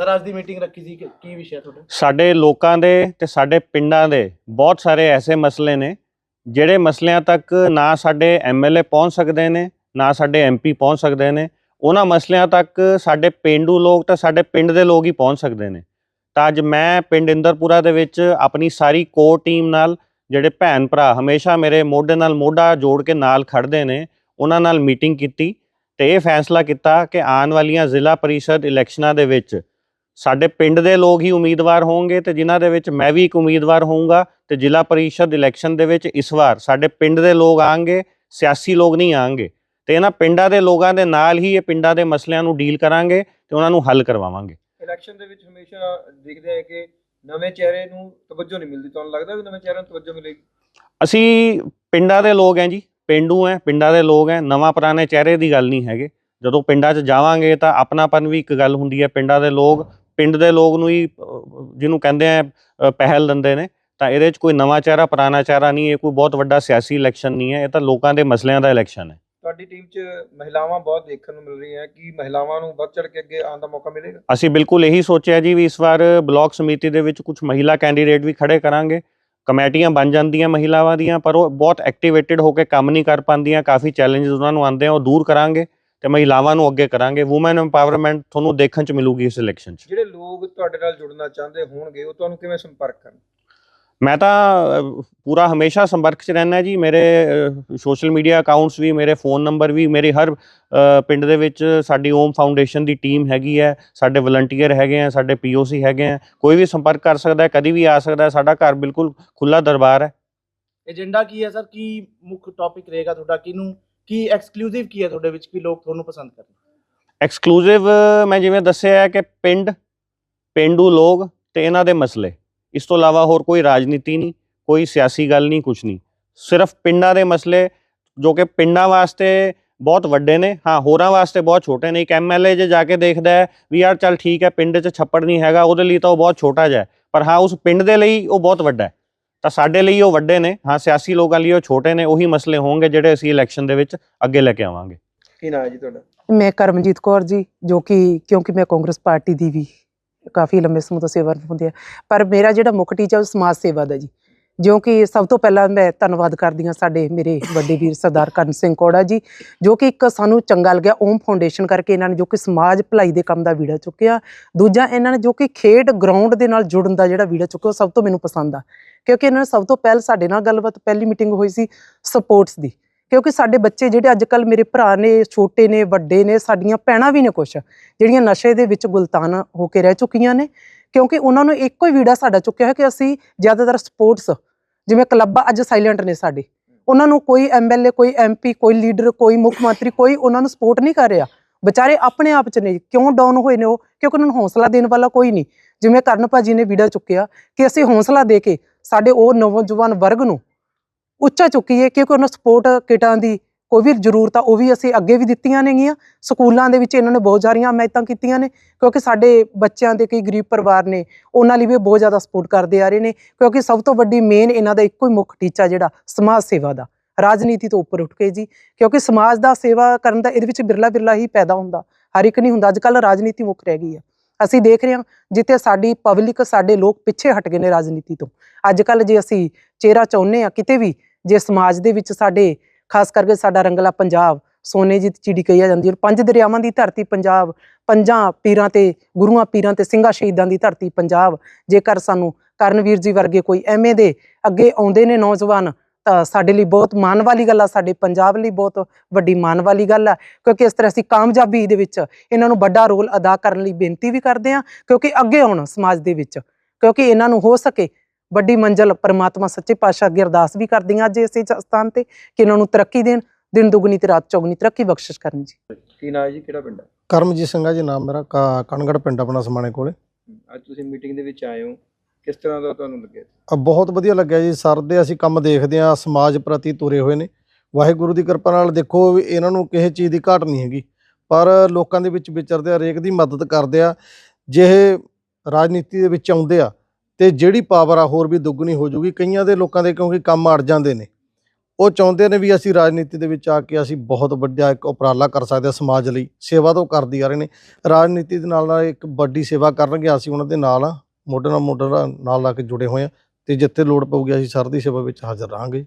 Sir ਅੱਜ ਦੀ meeting ਰੱਖੀ ਸੀ, ਕਿ- ਕੀ ਵਿਸ਼ਾ ਤੁਹਾਡਾ? ਸਾਡੇ ਲੋਕਾਂ ਦੇ ਤੇ ਸਾਡੇ ਪਿੰਡਾਂ ਦੇ ਬਹੁਤ ਸਾਰੇ ਐਸੇ ਮਸਲੇ ਨੇ, ਜਿਹੜੇ ਮਸਲਿਆਂ ਤੱਕ ਨਾ ਸਾਡੇ ਐਮਐਲਏ ਪਹੁੰਚ ਸਕਦੇ ਨੇ, ਨਾ ਸਾਡੇ ਐਮਪੀ ਪਹੁੰਚ ਸਕਦੇ ਨੇ, ਉਹਨਾਂ ਮਸਲਿਆਂ ਤੱਕ ਸਾਡੇ ਪਿੰਡੂ ਲੋਕ ਤਾਂ ਸਾਡੇ ਪਿੰਡ ਦੇ ਲੋਕ ਹੀ ਪਹੁੰਚ ਸਕਦੇ ਨੇ। ਤਾਂ ਅੱਜ ਮੈਂ ਪਿੰਡ ਇੰਦਰਪੁਰਾ ਦੇ ਵਿੱਚ ਆਪਣੀ ਸਾਰੀ ਕੋਰ ਟੀਮ ਨਾਲ ਜਿਹੜੇ ਭੈਣ ਭਰਾ ਹਮੇਸ਼ਾ ਮੇਰੇ ਮੋਢੇ ਨਾਲ ਮੋਢਾ ਜੋੜ ਕੇ ਨਾਲ ਖੜਦੇ ਨੇ, ਉਹਨਾਂ ਨਾਲ ਮੀਟਿੰਗ ਕੀਤੀ ਤੇ ਇਹ ਫੈਸਲਾ ਕੀਤਾ ਕਿ ਆਉਣ ਵਾਲੀਆਂ ਜ਼ਿਲ੍ਹਾ ਪਰਿਸ਼ਦ ਇਲੈਕਸ਼ਨਾਂ ਦੇ ਵਿੱਚ ਸਾਡੇ ਪਿੰਡ ਦੇ ਲੋਕ ਹੀ ਉਮੀਦਵਾਰ ਹੋਣਗੇ ਤੇ ਜਿਨ੍ਹਾਂ ਦੇ ਵਿੱਚ ਮੈਂ ਵੀ ਇੱਕ ਉਮੀਦਵਾਰ ਹੋਊਂਗਾ ਤੇ ਜ਼ਿਲ੍ਹਾ ਪਰਿਸ਼ਦ ਇਲੈਕਸ਼ਨ ਦੇ ਵਿੱਚ ਇਸ ਵਾਰ ਸਾਡੇ ਪਿੰਡ ਦੇ ਲੋਕ ਆਣਗੇ ਸਿਆਸੀ ਲੋਕ ਨਹੀਂ ਆਣਗੇ। ਤੇ ਇਹਨਾਂ ਪਿੰਡਾਂ ਦੇ ਲੋਕਾਂ ਦੇ ਨਾਲ ਹੀ ਇਹ ਪਿੰਡਾਂ ਦੇ ਮਸਲਿਆਂ ਨੂੰ ਡੀਲ ਕਰਾਂਗੇ ਤੇ ਉਹਨਾਂ ਨੂੰ ਹੱਲ ਕਰਵਾਵਾਂਗੇ। ਇਲੈਕਸ਼ਨ ਦੇ ਵਿੱਚ ਹਮੇਸ਼ਾ ਦੇਖਦੇ ਆ ਕਿ ਨਵੇਂ ਚਿਹਰੇ ਨੂੰ ਤਵੱਜੋ ਨਹੀਂ ਮਿਲਦੀ। ਤੁਹਾਨੂੰ ਲੱਗਦਾ ਵੀ ਨਵੇਂ ਚਿਹਰਿਆਂ ਨੂੰ ਤਵੱਜੋ ਮਿਲੇਗੀ? ਅਸੀਂ ਪਿੰਡਾਂ ਦੇ ਲੋਕ ਹਾਂ ਜੀ ਪਿੰਡੂ ਹੈ ਪਿੰਡਾਂ ਦੇ ਲੋਕ ਹੈ ਨਵਾਂ ਪੁਰਾਣੇ ਚਿਹਰੇ ਦੀ ਗੱਲ ਨਹੀਂ ਹੈਗੇ। ਜਦੋਂ ਪਿੰਡਾਂ 'ਚ ਜਾਵਾਂਗੇ ਤਾਂ ਆਪਣਾਪਨ ਵੀ ਇੱਕ ਗੱਲ ਹੁੰਦੀ ਹੈ ਪਿੰਡਾਂ ਦੇ ਲੋਕ ਪਿੰਡ ਦੇ ਲੋਕ ਨੂੰ ਹੀ ਜਿਹਨੂੰ ਕਹਿੰਦੇ ਆ ਪਹਿਲ ਦਿੰਦੇ ਨੇ ਤਾਂ ਇਹਦੇ 'ਚ ਕੋਈ ਨਵਾਂ ਚਿਹਰਾ ਪੁਰਾਣਾ ਚਿਹਰਾ ਨਹੀਂ ਇਹ ਕੋਈ ਬਹੁਤ ਵੱਡਾ ਸਿਆਸੀ ਇਲੈਕਸ਼ਨ ਨਹੀਂ ਹੈ ਇਹ ਤਾਂ ਲੋਕਾਂ ਦੇ ਮਸਲਿਆਂ ਦਾ ਇਲੈਕਸ਼ਨ ਹੈ। ਤੁਹਾਡੀ ਟੀਮ 'ਚ ਮਹਿਲਾਵਾਂ ਬਹੁਤ ਦੇਖਣ ਨੂੰ ਮਿਲ ਰਹੀਆਂ ਕਿ ਮਹਿਲਾਵਾਂ ਨੂੰ ਵੱਧ ਚੜ ਕੇ ਅੱਗੇ ਆਉਣ ਦਾ ਮੌਕਾ ਮਿਲੇਗਾ? ਅਸੀਂ ਬਿਲਕੁਲ ਇਹੀ ਸੋਚਿਆ ਜੀ ਵੀ ਇਸ ਵਾਰ ਬਲਾਕ ਸਮਿਤੀ ਦੇ ਵਿੱਚ ਕੁਝ ਮਹਿਲਾ ਕੈਂਡੀਡੇਟ ਵੀ ਖੜੇ ਕਰਾਂਗੇ। ਕਮੇਟੀਆਂ ਬਣ ਜਾਂਦੀਆਂ ਮਹਿਲਾਵਾਂ ਦੀਆਂ ਪਰ ਉਹ ਬਹੁਤ ਐਕਟੀਵੇਟਿਡ ਹੋ ਕੇ ਕੰਮ ਨਹੀਂ ਕਰ ਪਾਉਂਦੀਆਂ ਕਾਫੀ ਚੈਲੰਜਸ ਉਹਨਾਂ ਨੂੰ ਆਉਂਦੇ ਆ ਉਹ ਦੂਰ ਕਰਾਂਗੇ। ਤੇ ਮਹਿਲਾਵਾਂ ਨੂੰ ਅੱਗੇ ਕਰਾਂਗੇ ਔਮਨ ਐਮਪਾਵਰਮੈਂਟ ਤੁਹਾਨੂੰ ਦੇਖਣ ਚ ਮਿਲੂਗੀ ਇਸ ਇਲੈਕਸ਼ਨ 'ਚ। ਜਿਹੜੇ ਲੋਕ ਤੁਹਾਡੇ ਨਾਲ ਜੁੜਨਾ ਚਾਹੁੰਦੇ ਹੋਣਗੇ ਉਹ ਤੁਹਾਨੂੰ ਕਿਵੇਂ ਸੰਪਰਕ ਕਰਨ? ਮੈਂ ਤਾਂ ਪੂਰਾ ਹਮੇਸ਼ਾ ਸੰਪਰਕ 'ਚ ਰਹਿਣਾ ਜੀ। ਮੇਰੇ ਸੋਸ਼ਲ ਮੀਡੀਆ ਅਕਾਊਂਟਸ ਵੀ ਮੇਰੇ ਫੋਨ ਨੰਬਰ ਵੀ ਮੇਰੇ ਹਰ ਪਿੰਡ ਦੇ ਵਿੱਚ ਸਾਡੀ ਓਮ ਫਾਊਂਡੇਸ਼ਨ ਦੀ ਟੀਮ ਹੈਗੀ ਹੈ ਸਾਡੇ ਵਲੰਟੀਅਰ ਹੈਗੇ ਆ ਸਾਡੇ ਪੀਓਸੀ ਹੈਗੇ ਆ ਕੋਈ ਵੀ ਸੰਪਰਕ ਕਰ ਸਕਦਾ ਹੈ ਕਦੀ ਵੀ ਆ ਸਕਦਾ ਹੈ ਸਾਡਾ ਘਰ ਬਿਲਕੁਲ ਖੁੱਲਾ ਦਰਬਾਰ ਹੈ। ਏਜੰਡਾ ਕੀ ਹੈ ਸਰ? ਕੀ ਮੁੱਖ ਟੌਪਿਕ ਰਹੇਗਾ ਤੁਹਾਡਾ? ਕਿਹਨੂੰ ਕੀ ਐਕਸਕਲੂਸਿਵ ਕੀ ਹੈ ਤੁਹਾਡੇ ਵਿੱਚ ਕਿ ਲੋਕ ਤੁਹਾਨੂੰ ਪਸੰਦ ਕਰਨ ਐਕਸਕਲੂਸਿਵ ਮੈਂ ਜਿਵੇਂ ਦੱਸਿਆ ਹੈ ਕਿ ਪਿੰਡ, ਪਿੰਡੂ ਲੋਕ ਤੇ ਇਹਨਾਂ ਦੇ ਮਸਲੇ। ਇਸ ਤੋਂ ਇਲਾਵਾ ਹੋਰ ਕੋਈ ਰਾਜਨੀਤੀ ਨਹੀਂ, ਕੋਈ ਸਿਆਸੀ ਗੱਲ ਨਹੀਂ ਕੁਝ ਨਹੀਂ। ਸਿਰਫ ਪਿੰਡਾਂ ਦੇ ਮਸਲੇ, ਜੋ ਕਿ ਪਿੰਡਾਂ ਵਾਸਤੇ ਬਹੁਤ ਵੱਡੇ ਨੇ, ਹਾਂ, ਹੋਰਾਂ ਵਾਸਤੇ ਬਹੁਤ ਛੋਟੇ ਨੇ। ਇੱਕ ਐਮਐਲਏ ਜੇ ਜਾ ਕੇ ਦੇਖਦਾ ਹੈ ਵੀ ਯਾਰ ਚੱਲ ਠੀਕ ਹੈ, ਪਿੰਡ 'ਚ ਛੱਪੜ ਨਹੀਂ ਹੈਗਾ, ਉਹਦੇ ਲਈ ਤਾਂ ਉਹ ਬਹੁਤ ਛੋਟਾ ਜਿਹਾ ਹੈ। ਪਰ ਹਾਂ, ਉਸ ਪਿੰਡ ਦੇ ਲਈ ਉਹ ਬਹੁਤ ਵੱਡਾ ਹੈ। ਤਾਂ ਸਾਡੇ ਲਈ ਉਹ ਵੱਡੇ ਨੇ ਹਾਂ ਸਿਆਸੀ ਲੋਕਾਂ ਲਈ ਉਹ ਛੋਟੇ ਨੇ ਉਹੀ ਮਸਲੇ ਹੋਣਗੇ ਜਿਹੜੇ ਅਸੀਂ ਇਲੈਕਸ਼ਨ ਦੇ ਵਿੱਚ ਅੱਗੇ ਲੈ ਕੇ ਆਵਾਂਗੇ। ਕੀ ਨਾਂ ਹੈ ਜੀ ਤੁਹਾਡਾ? ਮੈਂ ਕਰਮਜੀਤ ਕੌਰ ਜੀ ਜੋ ਕਿ ਕਿਉਂਕਿ ਮੈਂ ਕਾਂਗਰਸ ਪਾਰਟੀ ਦੀ ਵੀ ਕਾਫੀ ਲੰਬੇ ਸਮੇਂ ਤੋਂ ਸੇਵਾ ਨਿਭਾਉਂਦੀ ਹਾਂ ਪਰ ਮੇਰਾ ਜਿਹੜਾ ਮੁੱਖ ਟੀਚਾ ਉਹ ਸਮਾਜ ਸੇਵਾ ਦਾ ਜੀ। ਜੋ ਕਿ ਸਭ ਤੋਂ ਪਹਿਲਾਂ ਮੈਂ ਧੰਨਵਾਦ ਕਰਦੀ ਹਾਂ ਸਾਡੇ ਮੇਰੇ ਵੱਡੇ ਵੀਰ ਸਰਦਾਰ ਕਰਨ ਸਿੰਘ ਕੋੜਾ ਜੀ, ਜੋ ਕਿ ਇੱਕ ਸਾਨੂੰ ਚੰਗਾ ਲੱਗਿਆ, ਓਮ ਫਾਊਂਡੇਸ਼ਨ ਕਰਕੇ ਇਹਨਾਂ ਨੇ ਜੋ ਕਿ ਸਮਾਜ ਭਲਾਈ ਦੇ ਕੰਮ ਦਾ ਵੀੜਾ ਚੁੱਕਿਆ। ਦੂਜਾ, ਇਹਨਾਂ ਨੇ ਜੋ ਕਿ ਖੇਡ ਗਰਾਊਂਡ ਦੇ ਨਾਲ ਜੁੜਨ ਦਾ ਜਿਹੜਾ ਵੀੜਾ ਚੁੱਕਿਆ, ਉਹ ਸਭ ਤੋਂ ਮੈਨੂੰ ਪਸੰਦ ਆ। ਕਿਉਂਕਿ ਇਹਨਾਂ ਨੇ ਸਭ ਤੋਂ ਪਹਿਲ ਸਾਡੇ ਨਾਲ ਗੱਲਬਾਤ, ਪਹਿਲੀ ਮੀਟਿੰਗ ਹੋਈ ਸੀ ਸਪੋਰਟਸ ਦੀ। ਕਿਉਂਕਿ ਸਾਡੇ ਬੱਚੇ ਜਿਹੜੇ ਅੱਜ ਕੱਲ ਮੇਰੇ ਭਰਾ ਨੇ, ਛੋਟੇ ਨੇ, ਵੱਡੇ ਨੇ, ਸਾਡੀਆਂ ਭੈਣਾਂ ਵੀ ਨੇ ਕੁਛ, ਜਿਹੜੀਆਂ ਨਸ਼ੇ ਦੇ ਵਿੱਚ ਗੁਲਤਾਨ ਹੋ ਕੇ ਰਹਿ ਚੁੱਕੀਆਂ ਨੇ। ਕਿਉਂਕਿ ਉਹਨਾਂ ਨੂੰ ਇੱਕੋ ਹੀ ਵੀੜਾ ਸਾਡਾ ਚੁੱਕਿਆ ਹੈ ਕਿ ਅਸੀਂ ਜ਼ਿਆਦਾਤਰ ਸਪੋਰਟਸ ਜਿਵੇਂ ਕਲੱਬਾਂ ਅੱਜ ਸਾਇਲੈਂਟ ਨੇ ਸਾਡੇ। ਉਹਨਾਂ ਨੂੰ ਕੋਈ ਐਮਐਲਏ ਕੋਈ ਐਮਪੀ ਕੋਈ ਲੀਡਰ ਕੋਈ ਮੁੱਖ ਮੰਤਰੀ, ਕੋਈ ਉਹਨਾਂ ਨੂੰ ਸਪੋਰਟ ਨਹੀਂ ਕਰ ਰਿਹਾ। ਵਿਚਾਰੇ ਆਪਣੇ ਆਪ ਚ ਨੇ ਕਿਉਂ ਡਾਊਨ ਹੋਏ ਨੇ ਉਹ? ਕਿਉਂਕਿ ਉਹਨਾਂ ਨੂੰ ਹੌਸਲਾ ਦੇਣ ਵਾਲਾ ਕੋਈ ਨਹੀਂ। ਜਿਵੇਂ ਕਰਨ ਭਾਜੀ ਨੇ ਵੀੜਾ ਚੁੱਕਿਆ ਕਿ ਅਸੀਂ ਹੌਸਲਾ ਦੇ ਕੇ ਸਾਡੇ ਉਹ ਨੌਜਵਾਨ ਵਰਗ ਨੂੰ ਉੱਚਾ ਚੁੱਕੀਏ ਕਿਉਂਕਿ ਉਹਨਾਂ ਸਪੋਰਟ ਕਿਟਾਂ ਦੀ ਕੋਈ ਵੀ ਜ਼ਰੂਰਤ ਆ ਉਹ ਵੀ ਅਸੀਂ ਅੱਗੇ ਵੀ ਦਿੱਤੀਆਂ ਨੇਗੀਆਂ। ਸਕੂਲਾਂ ਦੇ ਵਿੱਚ ਇਹਨਾਂ ਨੇ ਬਹੁਤ ਸਾਰੀਆਂ ਹਮਾਇਤਾਂ ਕੀਤੀਆਂ ਨੇ, ਕਿਉਂਕਿ ਸਾਡੇ ਬੱਚਿਆਂ ਦੇ ਕਈ ਗਰੀਬ ਪਰਿਵਾਰ ਨੇ, ਉਹਨਾਂ ਲਈ ਵੀ ਇਹ ਬਹੁਤ ਜ਼ਿਆਦਾ ਸਪੋਰਟ ਕਰਦੇ ਆ ਰਹੇ ਨੇ, ਕਿਉਂਕਿ ਸਭ ਤੋਂ ਵੱਡੀ ਮੇਨ ਇਹਨਾਂ ਦਾ ਇੱਕੋ ਹੀ ਮੁੱਖ ਟੀਚਾ ਜਿਹੜਾ ਸਮਾਜ ਸੇਵਾ ਦਾ। ਰਾਜਨੀਤੀ ਤੋਂ ਉੱਪਰ ਉੱਠ ਕੇ ਜੀ, ਕਿਉਂਕਿ ਸਮਾਜ ਦਾ ਸੇਵਾ ਕਰਨ ਦਾ ਇਹਦੇ ਵਿੱਚ ਬਿਰਲਾ ਬਿਰਲਾ ਹੀ ਪੈਦਾ ਹੁੰਦਾ, ਹਰ ਇੱਕ ਨਹੀਂ ਹੁੰਦਾ ਅੱਜ ਕੱਲ ਰਾਜਨੀਤੀ ਮੁੱਖ ਰਹਿ ਗਈ ਹੈ। ਅਸੀਂ ਦੇਖ ਰਹੇ ਹਾਂ, ਜਿੱਥੇ ਸਾਡੀ ਪਬਲਿਕ ਸਾਡੇ ਲੋਕ ਪਿੱਛੇ ਹਟ ਗਏ ਨੇ ਰਾਜਨੀਤੀ ਤੋਂ। ਅੱਜ ਕੱਲ ਜੇ ਅਸੀਂ ਚਿਹਰਾ ਚਾਹੁੰਦੇ ਆ ਕਿਤੇ ਵੀ ਜੇ ਸਮਾਜ ਦੇ ਵਿੱਚ ਸਾਡੇ ਖਾਸ ਕਰਕੇ ਸਾਡਾ ਰੰਗਲਾ ਪੰਜਾਬ, ਸੋਨੇ ਦੀ ਚਿੜੀ ਕਹੀ ਜਾਂਦੀ ਹੈ ਪੰਜ ਦਰਿਆਵਾਂ ਦੀ ਧਰਤੀ ਪੰਜਾਬ, ਪੰਜਾਂ ਪੀਰਾਂ ਤੇ, ਗੁਰੂਆਂ ਪੀਰਾਂ ਤੇ ਸਿੰਘਾਂ ਸ਼ਹੀਦਾਂ ਦੀ ਧਰਤੀ ਪੰਜਾਬ। ਜੇਕਰ ਸਾਨੂੰ ਕਰਨਵੀਰ ਜੀ ਵਰਗੇ ਕੋਈ ਐਵੇਂ ਦੇ ਅੱਗੇ ਆਉਂਦੇ ਨੇ ਨੌਜਵਾਨ, ਤਾਂ ਸਾਡੇ ਲਈ ਬਹੁਤ ਮਾਣ ਵਾਲੀ ਗੱਲ ਆ, ਸਾਡੇ ਪੰਜਾਬ ਲਈ ਬਹੁਤ ਵੱਡੀ ਮਾਣ ਵਾਲੀ ਗੱਲ ਆ, ਕਿਉਂਕਿ ਇਸ ਤਰ੍ਹਾਂ ਅਸੀਂ ਕਾਮਯਾਬੀ ਦੇ ਵਿੱਚ ਇਹਨਾਂ ਨੂੰ ਵੱਡਾ ਰੋਲ ਅਦਾ ਕਰਨ ਲਈ ਬੇਨਤੀ ਵੀ ਕਰਦੇ ਹਾਂ, ਕਿਉਂਕਿ ਅੱਗੇ ਆਉਣ ਸਮਾਜ ਦੇ ਵਿੱਚ, ਕਿਉਂਕਿ ਇਹਨਾਂ ਨੂੰ ਹੋ ਸਕੇ ਵੱਡੀ ਮੰਜ਼ਲ ਪਰਮਾਤਮਾ ਸੱਚੇ ਪਾਤਸ਼ਾਹ ਅੱਗੇ ਅਰਦਾਸ ਵੀ ਕਰਦੀਆਂ ਅੱਜ ਇਸੇ ਸਥਾਨ ਤੇ ਕਿ ਇਹਨਾਂ ਨੂੰ ਤਰੱਕੀ ਦੇਣ ਦਿਨ ਦੁਗਣੀ ਤੇ ਰਾਤ ਚੌਗਣੀ ਤਰੱਕੀ ਬਖਸ਼ਿਸ਼ ਕਰਨ ਜੀ। ਕੀ ਨਾਂ ਹੈ ਜੀ? ਕਿਹੜਾ ਪਿੰਡ ਹੈ? ਕਰਮਜੀਤ ਸਿੰਘ ਆ ਜੀ ਨਾਮ ਮੇਰਾ ਕਾ- ਕਣਗੜ ਪਿੰਡ ਆਪਣਾ ਸਮਾਣੇ ਕੋਲੇ। ਅੱਜ ਤੁਸੀਂ ਮੀਟਿੰਗ ਦੇ ਵਿੱਚ ਆਏ ਹੋ। ਕਿਸ ਤਰ੍ਹਾਂ ਦਾ ਤੁਹਾਨੂੰ ਲੱਗਿਆ? ਅ, ਬਹੁਤ ਵਧੀਆ ਲੱਗਿਆ ਜੀ। ਸਰ ਦੇ ਅਸੀਂ ਕੰਮ ਦੇਖਦੇ ਆ ਸਮਾਜ ਪ੍ਰਤੀ ਤੁਰੇ ਹੋਏ ਨੇ। ਵਾਹਿਗੁਰੂ ਦੀ ਕਿਰਪਾ ਨਾਲ ਦੇਖੋ ਵੀ ਇਹਨਾਂ ਨੂੰ ਕਿਸੇ ਚੀਜ਼ ਦੀ ਘਾਟ ਨਹੀਂ ਹੈਗੀ। ਪਰ ਲੋਕਾਂ ਦੇ ਵਿੱਚ ਵਿਚਰਦੇ ਆ ਹਰੇਕ ਦੀ ਮਦਦ ਕਰਦੇ ਆ। ਜੇ ਇਹ ਰਾਜਨੀਤੀ ਦੇ ਵਿੱਚ ਆਉਂਦੇ ਆ ਤੇ ਜਿਹੜੀ ਪਾਵਰ ਆ ਹੋਰ ਵੀ ਦੁੱਗਣੀ ਹੋ ਜੂਗੀ ਕਈਆਂ ਦੇ ਲੋਕਾਂ ਦੇ ਕਿਉਂਕਿ ਕੰਮ ਅੜ ਜਾਂਦੇ ਨੇ, ਉਹ ਚਾਹੁੰਦੇ ਨੇ ਵੀ ਅਸੀਂ ਰਾਜਨੀਤੀ ਦੇ ਵਿੱਚ ਆ ਕੇ ਅਸੀਂ ਬਹੁਤ ਵੱਡਾ ਇੱਕ ਉਪਰਾਲਾ ਕਰ ਸਕਦੇ ਹਾਂ ਸਮਾਜ ਲਈ, ਸੇਵਾ ਤਾਂ ਉਹ ਕਰਦੀ ਆ ਰਹੇ ਨੇ। ਰਾਜਨੀਤੀ ਦੇ ਨਾਲ ਨਾਲ ਇੱਕ ਵੱਡੀ ਸੇਵਾ ਕਰਨਗੇ, ਅਸੀਂ ਉਹਨਾਂ ਦੇ ਨਾਲ ਆ ਮੋਢੇ ਨਾਲ ਮੋਢੇ ਨਾਲ ਲਾ ਕੇ ਜੁੜੇ ਹੋਏ ਆ ਤੇ ਜਿੱਥੇ ਲੋੜ ਪਊਗੀ ਅਸੀਂ ਸਰ ਦੀ ਸੇਵਾ ਵਿੱਚ ਹਾਜ਼ਰ ਰਹਾਂਗੇ।